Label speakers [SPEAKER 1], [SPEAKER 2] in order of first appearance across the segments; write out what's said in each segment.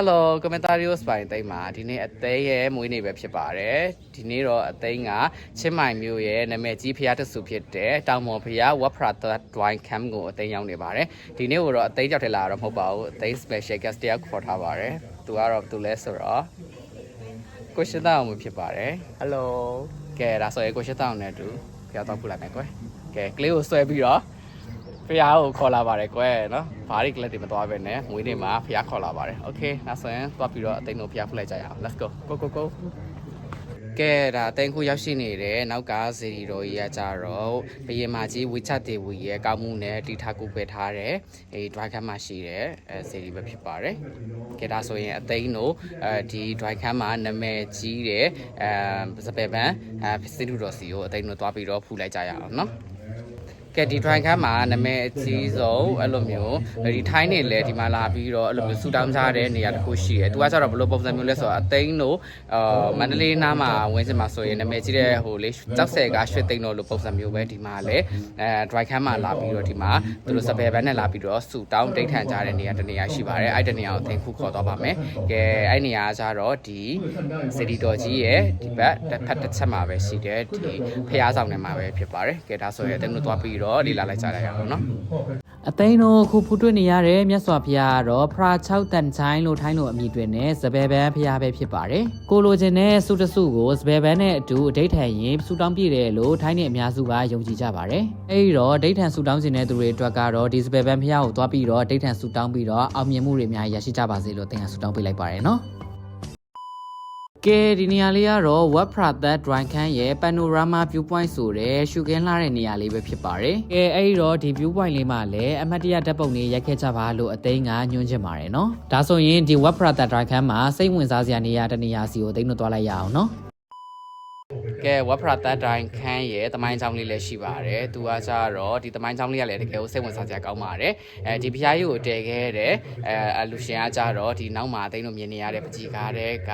[SPEAKER 1] Hello Comentarios ပိုင်းအသိမ်းမှာဒီနေ့အသိမ်းရဲ့မွေးနေ့ပဲဖြစ်ပါတယ်ဒီနေ့တော့အသိမ်းကချင်းမိုင်မျိုးရဲ့နာမည်ကြီးဖျားတဆူဖြစ်တဲ့တောင်မော်ဖျား Waprata Dwine Camp ကိုအသိမ်းရောက်နေပါတယ်ဒီနေ့ကတော့အသိမ်းကြောက်ထလာတော့မဟုတ်ပါဘူးအသိမ်း special guest တယောက်ခေါ်ထားပါတယ်သူကတော့သူလဲဆိုတော့ကိုရှင်းတောင်မဖြစ်ပါတယ် Hello ကဲဒါဆိုရင်ကိုရှင်းတောင်နဲ့အတူဖျားတော့ဖူလိုက်မယ်ကွယ်ကဲကလေးကိုဆွဲပြီးတော့ ဖះကိုခေါ်လာပါတယ်ကွယ်နော်ဘားရီကလပ်တွေမသွားပဲနဲ့ငွေနေမှာဖះခေါ်လာပါတယ်โอเคနောက်ဆိုရင်သွားပြီးတော့အသိန်းတို့ဖះဖူးလိုက်ကြရအောင် let's go go go go ကဲဒါအသိန်းခုရောက်ရှိနေတဲ့နောက်ကဇီရီတော်ကြီးကကြတော့ဘယင်မာကြီးဝိချက်တေဝီရဲ့ကောင်းမှုနဲ့တီထားကူပဲထားတဲ့အဲ dry cam မှာရှိတဲ့အဲဇီရီပဲဖြစ်ပါတယ်ကဲဒါဆိုရင်အသိန်းတို့အဲဒီ dry cam မှာနာမည်ကြီးတဲ့အဲစပယ်ပန်အဲစစ်တူတော်စီကိုအသိန်းတို့သွားပြီးတော့ဖူးလိုက်ကြရအောင်နော် ကဲဒီ drawing ခန်းမှာနာမည်အကြီးဆုံးအဲ့လိုမျိုးဒီထိုင်းနေလဲဒီမှာလာပြီးတော့အဲ့လိုမျိုးဆူတောင်းကြတဲ့နေရာတစ်ခုရှိတယ်။သူကကျတော့ဘယ်လိုပုံစံမျိုးလဲဆိုတော့အသိန်းတို့အာမန္တလေးနားမှာဝင်စင်မှာဆိုရင်နာမည်ကြီးတဲ့ဟိုလေကြောက်ဆယ်ကရွှေသိန်းတို့လိုပုံစံမျိုးပဲဒီမှာလဲအဲ drawing ခန်းမှာလာပြီးတော့ဒီမှာသူတို့စပယ်ဘန်းနဲ့လာပြီးတော့ဆူတောင်းတိတ်ထန်ကြတဲ့နေရာတစ်နေရာရှိပါတယ်။အဲ့ဒီနေရာကိုအသိန်းခုခေါ်တော့ပါမယ်။ကဲအဲ့နေရာကကျတော့ဒီစီဒီတော်ကြီးရဲ့ဒီဘက်တစ်ဖက်တစ်ချက်မှာပဲရှိတယ်ဒီဖျားဆောင်ထဲမှာပဲဖြစ်ပါတယ်။ကဲဒါဆိုရင်အသိန်းတို့သွားပြီးတော့လေ့လာလိုက်ကြရအောင်နော်
[SPEAKER 2] အသိန်းတို့အခုဖူးတွေ့နေရတဲ့မြတ်စွာဘုရားကတော့ဖရာ6တန်ချိုင်းလို့ထိုင်းလို့အမည်တွင်နဲ့စပယ်ဘန်းဘုရားပဲဖြစ်ပါတယ်။ကိုလိုချင်တဲ့စုတစုကိုစပယ်ဘန်းနဲ့အတူအဋိဋ္ဌံရင်ဆူတောင်းပြည့်တယ်လို့ထိုင်းနဲ့အများစုကယုံကြည်ကြပါတယ်။အဲဒီတော့အဋိဋ္ဌံဆူတောင်းခြင်းတဲ့သူတွေအတွက်ကတော့ဒီစပယ်ဘန်းဘုရားကိုသွားပြီးတော့အဋိဋ္ဌံဆူတောင်းပြီးတော့အောင်မြင်မှုတွေအများကြီးရရှိကြပါစေလို့တင်ရဆူတောင်းပေးလိုက်ပါတယ်နော်။ ကဲဒီနေရာလေးကတော့ Web Pratha Drawing ခန်းရဲ့ Panorama Viewpoint ဆိုတဲ့ရှုခင်းလှတဲ့နေရာလေးပဲဖြစ်ပါတယ်။ကဲအဲ့ဒီတော့ဒီ viewpoint လေးမှာလည်းအမတ်တရဓာတ်ပုံလေးရိုက်ခဲ့ကြပါလို့အသိန်းကညွှန်းချင်ပါတယ်နော်။ဒါဆိုရင်ဒီ Web Pratha Drawing ခန်းမှာစိတ်ဝင်စားစရာနေရာတစ်နေရာစီကိုသိမ်းလို့သွားလိုက်ရအောင်နော်။
[SPEAKER 1] ကဲဝက်ဖရာတက်တိုင်းခန်းရဲ့တမိုင်းချောင်းလေးလည်းရှိပါတယ်။သူကကြတော့ဒီတမိုင်းချောင်းလေးကလည်းတကယ်ကိုစိတ်ဝင်စားစရာကောင်းပါတယ်။အဲဒီဖျားကြီးကိုတည်ခဲ့တဲ့အဲအလူရှင်ကကြတော့ဒီနောက်မှာအသိန်းတို့မြင်နေရတဲ့ပကြီကားတဲ့က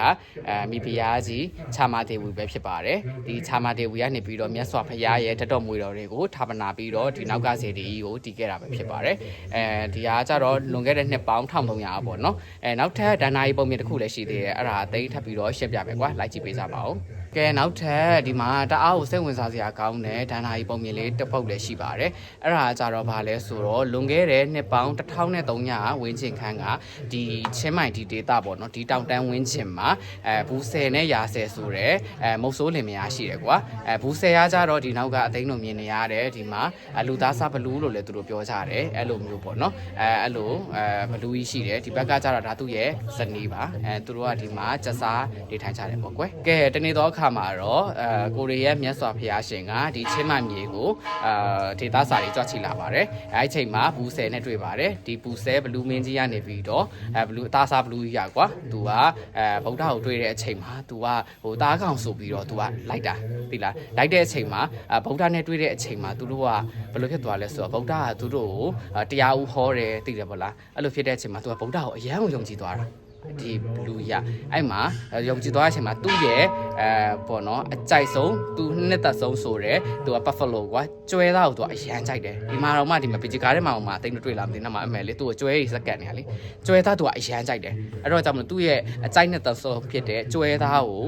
[SPEAKER 1] အဲမိဖျားကြီးခြာမာဒေဝီပဲဖြစ်ပါတယ်။ဒီခြာမာဒေဝီကနေပြီးတော့မြတ်စွာဘုရားရဲ့တတော်မွေတော်တွေကိုဌာပနာပြီးတော့ဒီနောက်ကစေတီကြီးကိုတည်ခဲ့တာပဲဖြစ်ပါတယ်။အဲဒီဟာကြတော့လွန်ခဲ့တဲ့နှစ်ပေါင်း1300ပေါ့နော်။အဲနောက်ထပ်ဒဏ္ဍာရီပုံမြင်တစ်ခုလည်းရှိသေးတယ်။အဲ့ဒါအသိထပ်ပြီးတော့ရှင်းပြမယ်ကွာ။လိုက်ကြည့်ပေးကြပါဦး။ ကဲနောက်ထပ်ဒီမှာတအားကိုစိတ်ဝင်စားစရာကောင်းတဲ့ဒဏ္ဍာရီပုံမြင်လေးတစ်ပုတ်လည်းရှိပါတယ်အဲ့ဒါကကြတော့ဗာလဲဆိုတော့လွန်ခဲ့တဲ့နှစ်ပေါင်း1300ဝင်းချင်ခန်းကဒီချင်းမိုင်ဒီဒေတာပေါ့နော်ဒီတောင်တန်းဝင်းချင်မှာအဲဘူးဆယ်နဲ့ရာဆယ်ဆိုတဲ့အဲမုတ်ဆိုးလင်မယားရှိတယ်ကွာအဲဘူးဆယ်ရကြတော့ဒီနောက်ကအသိန်းတို့မြင်နေရတယ်ဒီမှာအလူသားစားဘလူးလို့လည်းသူတို့ပြောကြတယ်အဲ့လိုမျိုးပေါ့နော်အဲအဲ့လိုအဲဘလူးကြီးရှိတယ်ဒီဘက်ကကြတော့ဒါသူ့ရဲ့ဇနီးပါအဲသူတို့ကဒီမှာကျက်စားနေထိုင်ကြတယ်ပေါ့ကွယ်ကဲတနေ့တော့အခါမှာတော့အဲကိုရီးယားမြတ်စွာဘုရားရှင်ကဒီချင်းမမြေကိုအာဒေသစာတွေကြွချီလာပါတယ်အဲဒီအချိန်မှာဘူးဆယ်နဲ့တွေ့ပါတယ်ဒီဘူးဆယ်ဘလူးမင်းကြီးကနေပြီးတော့အဲဘလူးအသားစားဘလူးကြီးရကွာသူကအဲဗုဒ္ဓကိုတွေ့တဲ့အချိန်မှာသူကဟိုတားကောင်ဆိုပြီးတော့သူကလိုက်တာသိလားလိုက်တဲ့အချိန်မှာအဲဗုဒ္ဓနဲ့တွေ့တဲ့အချိန်မှာသူတို့ကဘယ်လိုဖြစ်သွားလဲဆိုတော့ဗုဒ္ဓကသူတို့ကိုအာတရားဦးဟောတယ်သိတယ်ဗလားအဲ့လိုဖြစ်တဲ့အချိန်မှာသူကဗုဒ္ဓကိုအယံကိုယုံကြည်သွားတာ ဒီဘလူးရအဲ့မှာယုံကြည်သွားတဲ့အချိန်မှာသူ့ရဲ့အဲပေါ့နော်အကြိုက်ဆုံးသူနှစ်သက်ဆုံးဆိုတဲ့သူက buffalo ကွာကျွဲသားကိုသူကအရန်ကြိုက်တယ်ဒီမှာတော့မှဒီမှာပီဂျီကားထဲမှာမှတိတ်မတွေ့လားမသိဘူးနောက်မှအမေလေသူ့ကိုကျွဲကြီးစက္ကန့်နေရလေကျွဲသားသူကအရန်ကြိုက်တယ်အဲ့တော့ကြောင့်မလို့သူ့ရဲ့အကြိုက်နှစ်သက်ဆုံးဖြစ်တဲ့ကျွဲသားကို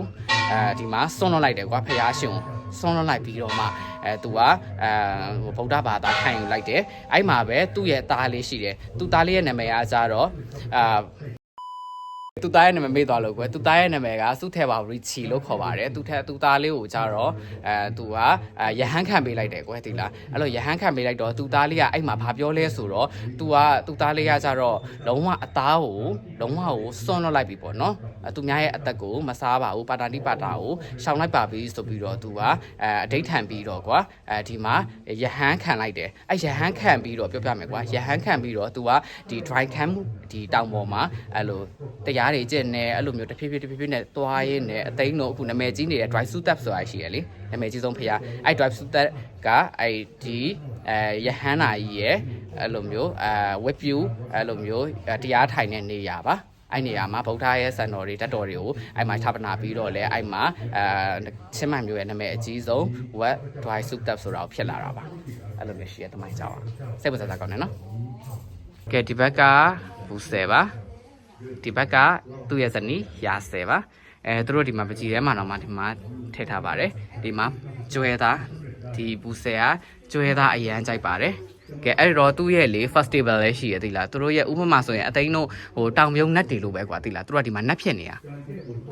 [SPEAKER 1] အဲဒီမှာစွန့်လွတ်လိုက်တယ်ကွာဖះရှင်ကိုစွန့်လွတ်လိုက်ပြီးတော့မှအဲသူကအဲဟိုဗုဒ္ဓဘာသာခံယူလိုက်တယ်အဲ့မှာပဲသူ့ရဲ့သားလေးရှိတယ်သူ့သားလေးရဲ့နာမည်အားကြတော့အာ သူသားရဲ့နာမည်မေ့သွားလို့ကွယ်သူသားရဲ့နာမည်ကစုထဲပါရီချီလို့ခေါ်ပါတယ်သူထက်သူသားလေးကိုကြတော့အဲသူကအဲရဟန်းခံပေးလိုက်တယ်ကွယ်ဒီလားအဲ့လိုရဟန်းခံပေးလိုက်တော့သူသားလေးကအဲ့မှာဘာပြောလဲဆိုတော့သူကသူသားလေးကကြတော့လုံးဝအသားကိုလုံးဝကိုစွန့်လွတ်လိုက်ပြီပေါ့နော်အဲသူများရဲ့အသက်ကိုမစားပါဘူးပါတာတိပါတာကိုရှောင်လိုက်ပါပြီဆိုပြီးတော့သူကအဲအဋိဋ္ဌံပြီးတော့ကွာအဲဒီမှာရဟန်းခံလိုက်တယ်အဲ့ရဟန်းခံပြီးတော့ပြောပြမယ်ကွာရဟန်းခံပြီးတော့သူကဒီ dry camp ဒီတောင်ပေါ်မှာအဲ့လိုတရားတွေကျင့်နေအဲ့လိုမျိုးတဖြည်းဖြည်းတဖြည်းဖြည်းနဲ့သွားရင်းနဲ့အသိန်းတို့အခုနာမည်ကြီးနေတဲ့ dry sutap ဆိုတာရှိရလေနာမည်ကြီးဆုံးဖရားအဲ့ dry sutap ကအဲ့ဒီအဲရဟန်းနာကြီးရဲ့အဲ့လိုမျိုးအဲ web view အဲ့လိုမျိုးတရားထိုင်တဲ့နေရာပါအဲ့နေရာမှာဗုဒ္ဓရဲ့စံတော်တွေတတ်တော်တွေကိုအဲ့မှာဌာပနာပြီးတော့လဲအဲ့မှာအဲချင်းမှန်မျိုးရဲ့နာမည်အကြီးဆုံး web dry sutap ဆိုတာကိုဖြစ်လာတာပါအဲ့လိုမျိုးရှိရတမိုင်းကြောင်းစိတ်ဝင်စားစရာကောင်းတယ်နော်ကဲဒီဘက်ကဘူးဆယ်ပါ ဒီဘက်ကသူ့ရဲ့ဇနီးရာဆယ်ပါအဲသူတို့ဒီမှာပကြီးထဲမှာတော့မှဒီမှာထည့်ထားပါတယ်ဒီမှာကျွဲသားဒီဘူးဆယ်ကကျွဲသားအရန်ကြိုက်ပါတယ် ကဲအဲ့တော့သူ့ရဲ့လေ festival လည်းရှိရသီလားသူတို့ရဲ့ဥပမာဆိုရင်အသိန်းတို့ဟိုတောင်မြုံနတ်တွေလိုပဲကွာသီလားသူတို့ကဒီမှာနတ်ဖြစ်နေတာ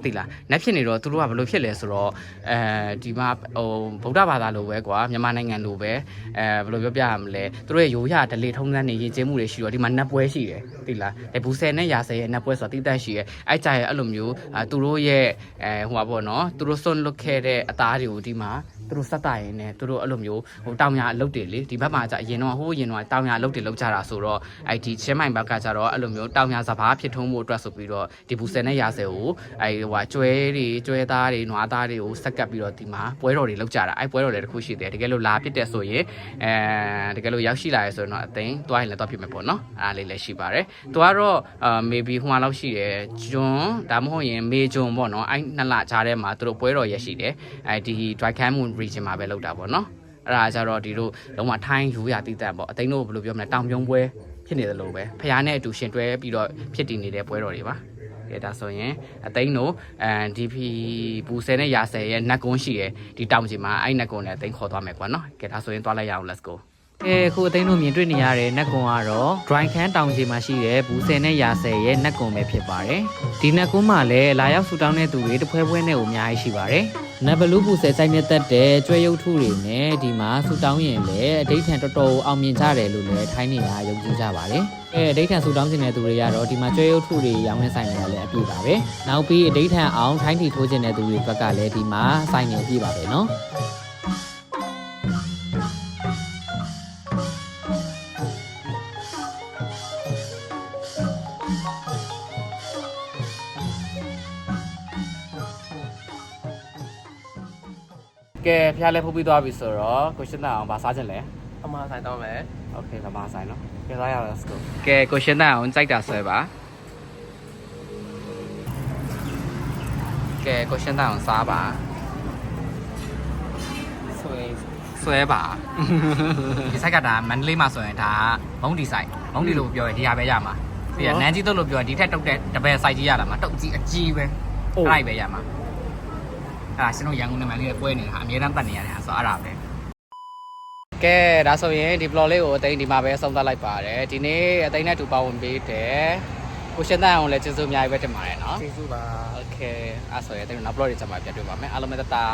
[SPEAKER 1] သီလားနတ်ဖြစ်နေတော့သူတို့ကဘယ်လိုဖြစ်လဲဆိုတော့အဲဒီမှာဟိုဗုဒ္ဓဘာသာလိုပဲကွာမြန်မာနိုင်ငံလိုပဲအဲဘယ်လိုပြောပြရမလဲသူတို့ရဲ့ရိုးရဒလေထုံးစံနေရည်ကျင်းမှုတွေရှိတော့ဒီမှာနတ်ပွဲရှိတယ်သီလားအဲဘူးဆယ်နဲ့ရာဆယ်ရဲ့နတ်ပွဲဆိုတာတိတက်ရှိရဲ့အဲ့ကြရဲ့အဲ့လိုမျိုးအဲသူတို့ရဲ့အဲဟိုပါပေါ့နော်သူတို့စွန့်လွတ်ခဲ့တဲ့အသားတွေကိုဒီမှာ သူတို့စက်တာရင်နဲ့သူတို့အဲ့လိုမျိုးဟိုတောင်ရအလုပ်တွေလေဒီဘက်မှာじゃအရင်တော့ဟိုးရင်တော့တောင်ရအလုပ်တွေလုပ်ကြတာဆိုတော့အဲ့ဒီချင်းမိုင်ဘက်ကကြတော့အဲ့လိုမျိုးတောင်ရစဘာဖြစ်ထုံးမှုအတွက်ဆိုပြီးတော့ဒီဘူးဆယ်နဲ့ရာဆယ်ကိုအဲ့ဟိုဟာကျွဲတွေကျွဲသားတွေနွားသားတွေကိုစက်ကပ်ပြီးတော့ဒီမှာပွဲတော်တွေလုပ်ကြတာအဲ့ပွဲတော်တွေတခုရှိတယ်တကယ်လို့လာဖြစ်တဲ့ဆိုရင်အဲတကယ်လို့ရောက်ရှိလာရဲဆိုရင်တော့အသိန်းတွားရင်လည်းတွားဖြစ်မယ်ပေါ့နော်အားလေးလည်းရှိပါတယ်သူကတော့အာ maybe ဟိုမှာလောက်ရှိတယ်ဂျွန်ဒါမှမဟုတ်ရင်မေဂျွန်ပေါ့နော်အဲ့နှစ်လကြားထဲမှာသူတို့ပွဲတော်ရရှိတယ်အဲဒီ dry can moon region မှာပဲလုပ်တာပေါ့နော်အဲ့ဒါကြတော့ဒီတို့လုံးဝထိုင်းရိုးရာတည်တတ်ပေါ့အသိန်းတို့ဘယ်လိုပြောမလဲတောင်ပြုံးပွဲဖြစ်နေတယ်လို့ပဲဖះနဲ့အတူရှင်တွဲပြီးတော့ဖြစ်တည်နေတဲ့ပွဲတော်တွေပါကဲဒါဆိုရင်အသိန်းတို့အဲဒီဖီဘူဆယ်နဲ့ရာဆယ်ရဲ့နက်ကွန်းရှိရဲ့ဒီတောင်ကြီးမှာအဲ့နက်ကွန်းနဲ့အသိန်းခေါ်သွားမယ်ကွာနော်ကဲဒါဆိုရင်သွားလိုက်ရအောင် let's go
[SPEAKER 2] အဲခုအသိန်းတို့မြင်တွေ့နေရတဲ့နက်ကွန်ကတော့ dry can တောင်ကြီးမှာရှိတဲ့ဘူးဆယ်နဲ့ရာဆယ်ရဲ့နက်ကွန်ပဲဖြစ်ပါတယ်ဒီနက်ကွန်မှာလည်းလာရောက်ဆူတောင်းတဲ့သူတွေတစ်ဖွဲဖွဲနဲ့ကိုအများကြီးရှိပါတယ်နတ်ဘလူးဘူးဆယ်ဆိုင်မြတ်သက်တဲ့ကျွဲရုပ်ထုတွေနဲ့ဒီမှာဆူတောင်းရင်လည်းအဋိဌံတော်တော်အောင်မြင်ကြတယ်လို့လည်းထိုင်းနေတာယုံကြည်ကြပါတယ်အဲအဋိဌံဆူတောင်းခြင်းတဲ့သူတွေကတော့ဒီမှာကျွဲရုပ်ထုတွေရောင်းနေဆိုင်နေတာလည်းအပြည့်ပါပဲနောက်ပြီးအဋိဌံအောင်ထိုင်းတီထိုးခြင်းတဲ့သူတွေဘက်ကလည်းဒီမှာဆိုင်နေအပြည့်ပါပဲเကဲ
[SPEAKER 1] ဖះလဲဖုတ်ပြီးသွားပြီဆိုတော့ question တန်အောင်ဗာစားခြင်းလဲ
[SPEAKER 3] အမှားဆိုင်တော့မယ်
[SPEAKER 1] โอเคဗမာဆိုင်နော်ကဲစားရအောင် let's go ကဲ question တန်အောင်ကြိုက်တာဆွဲပါကဲ question တန်အောင်စားပါ
[SPEAKER 3] ဆိုရင်
[SPEAKER 1] ဆွဲပါဒီဆိုင်ကဒါမန္တလေးမှာဆိုရင်ဒါမုံဒီဆိုင်မုံဒီလို့ပြောရင်ဒီဟာပဲရမှာပြီးရနန်းကြီးတို့လို့ပြောရင်ဒီထက်တုတ်တဲ့တပယ်ဆိုင်ကြီးရလာမှာတုတ်ကြီးအကြီးပဲအဲ့ဒါပဲရမှာ အဲ့ဒါကျွန်တော်ရန်ကုန်နဲ့မန္တလေးနဲ့ပွဲနေတာအများတန်းပတ်နေရတယ်ဆိုတော့အဲ့ဒါပဲကဲဒါဆိုရင်ဒီ blog လေးကိုအသိဒီမှာပဲဆုံးသက်လိုက်ပါတယ်ဒီနေ့အသိနဲ့တူပါဝင်ပေးတယ်ကိုရှင်တန်အောင်လည်းကျေးဇူးအများကြီးပဲတင်ပါတယ်နော်
[SPEAKER 3] ကျေးဇူးပါ
[SPEAKER 1] okay အဲ့ဆိုရင်အသိတို့နောက် blog တွေဆက်မှာပြန်တွေ့ပါမယ်အားလုံးပဲတတား